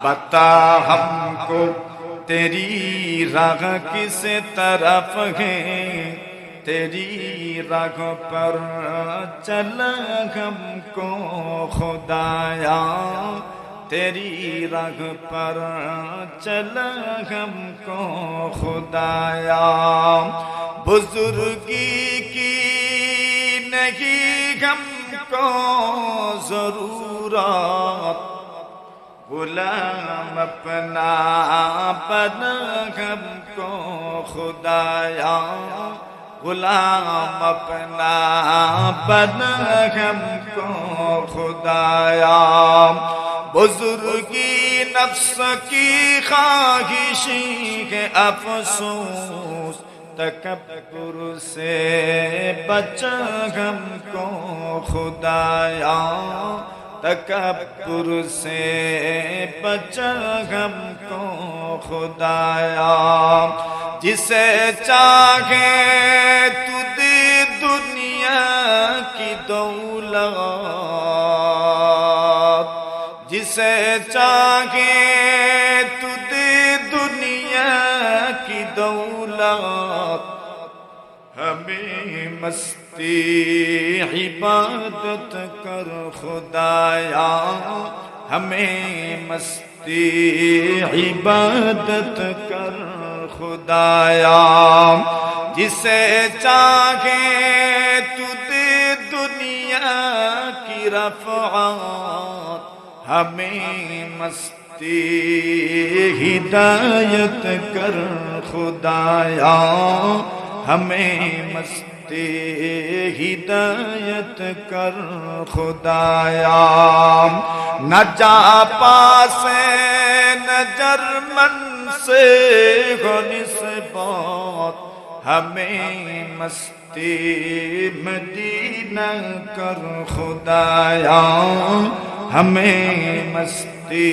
بتا ہم کو تیری راہ کس طرف ہے تیری راہ پر چل ہم کو خدایا تیری راہ پر چل ہم کو خدایا بزرگی کی نہیں ہم کو ضرورت غلام اپنا بن ہم کو خدایا۔ غلام اپنا بن ہم کو خدایا۔ بزرگی نفس کی خواہشی کے افسوس تکبر سے بچ ہم کو خدایا۔ تکبر سے بچ ہم کو خدایا۔ جسے چاہے تو دے دنیا کی دولت۔ جسے چاہے تو دے دنیا کی دولت۔ ہمیں مستی عبادت کر خدایا۔ ہمیں مستی عبادت کر خدایا۔ جسے چاہے تو دے دنیا کی رفعات ہمیں مستی ہدایت کر خدایا۔ ہمیں مستی ہدایت کر خدایا۔ نہ جا پاس نہ جرمن سے ہو ہمیں مستی مدینہ کر خدایا۔ ہمیں مستی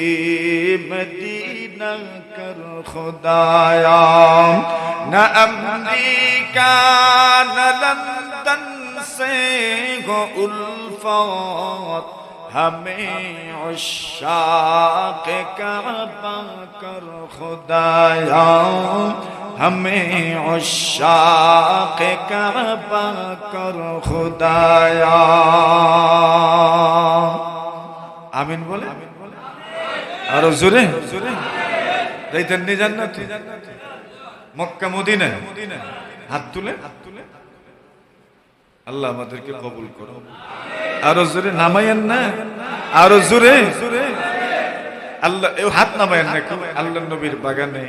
مدینہ کر خدایا۔ نہ امریکہ نہ لندن سے ہو الفات ہمیں عشاق کعبہ کر خدایا ہمیں عشاق کعبہ کر خدایا আমিন বলে আরো জোরে যাইতেন নি জান্নাত মক্কা মদিনা হাত তুলে। হাত তুলে আল্লাহ আমাদেরকে কবুল করো। আরও জোরে নামাইয়েন না? আরও জোরে? আল্লাহ হাত নামাইয়েন না আল্লাহ নবীর বাগানে